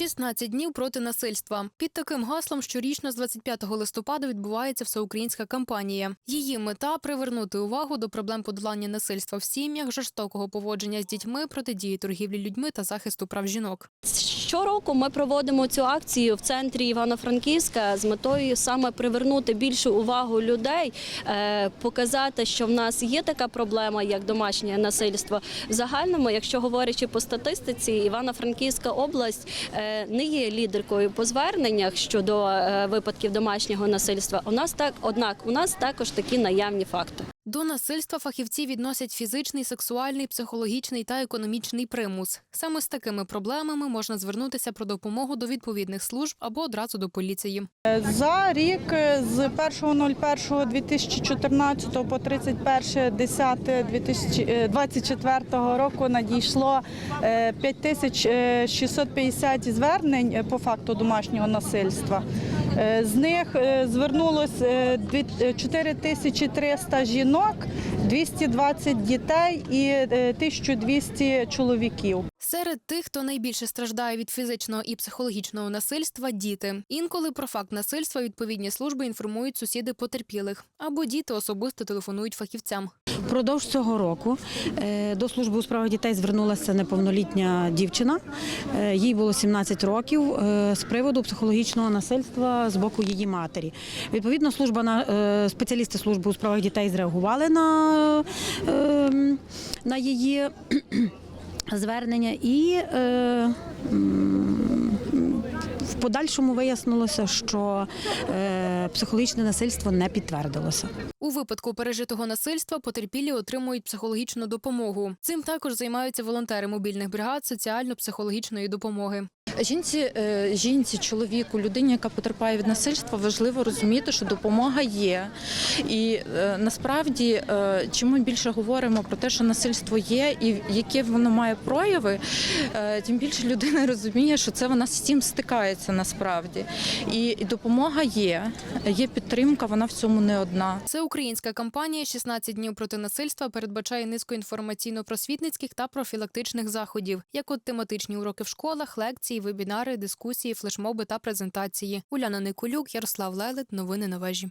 16 днів проти насильства. Під таким гаслом щорічно з 25 листопада відбувається всеукраїнська кампанія. Її мета привернути увагу до проблем подолання насильства в сім'ях, жорстокого поводження з дітьми, протидії торгівлі людьми та захисту прав жінок. Щороку ми проводимо цю акцію в центрі Івано-Франківська з метою саме привернути більшу увагу людей, е, показати, що в нас є така проблема, як домашнє насильство. В загальному, якщо говорячи по статистиці, Івано-Франківська область е, не є лідеркою по зверненнях щодо е, випадків домашнього насильства. У нас так, однак, у нас також такі наявні факти. До насильства фахівці відносять фізичний, сексуальний, психологічний та економічний примус. Саме з такими проблемами можна звернутися про допомогу до відповідних служб або одразу до поліції. За рік е, з 1.01.2014 по 31.10.2024 року надійшло е, 5650 звернень е, по факту домашнього насильства. Е, З них е, звернулось е, дві- е, 4300 жінок, 220 дітей і е, 1200 чоловіків. Серед тих, хто найбільше страждає від фізичного і психологічного насильства, діти. Інколи про факт насильства відповідні служби інформують сусіди потерпілих або діти особисто телефонують фахівцям. Впродовж цього року е, до служби у справах дітей звернулася неповнолітня дівчина. Е, Їй було 17 років е, з приводу психологічного насильства з боку її матері. Відповідно, служба на спеціалісти служби у справах дітей зреагували на, е, на її звернення і. е, В подальшому вияснилося, що е, психологічне насильство не підтвердилося. У випадку пережитого насильства потерпілі отримують психологічну допомогу. Цим також займаються волонтери мобільних бригад соціально-психологічної допомоги. Жінці, е, жінці, чоловіку, людині, яка потерпає від насильства, важливо розуміти, що допомога є. І е, насправді, е, чим ми більше говоримо про те, що насильство є, і яке воно має прояви, тим більше людина розуміє, що це вона з цим стикається насправді. І допомога є, є підтримка, вона в цьому не одна. Це українська кампанія «16 днів проти насильства передбачає низку інформаційно-просвітницьких та профілактичних заходів, як от тематичні уроки в школах, лекції, вебінари, дискусії, флешмоби та презентації. Уляна Николюк, Ярослав Лелет. Новини на вежі.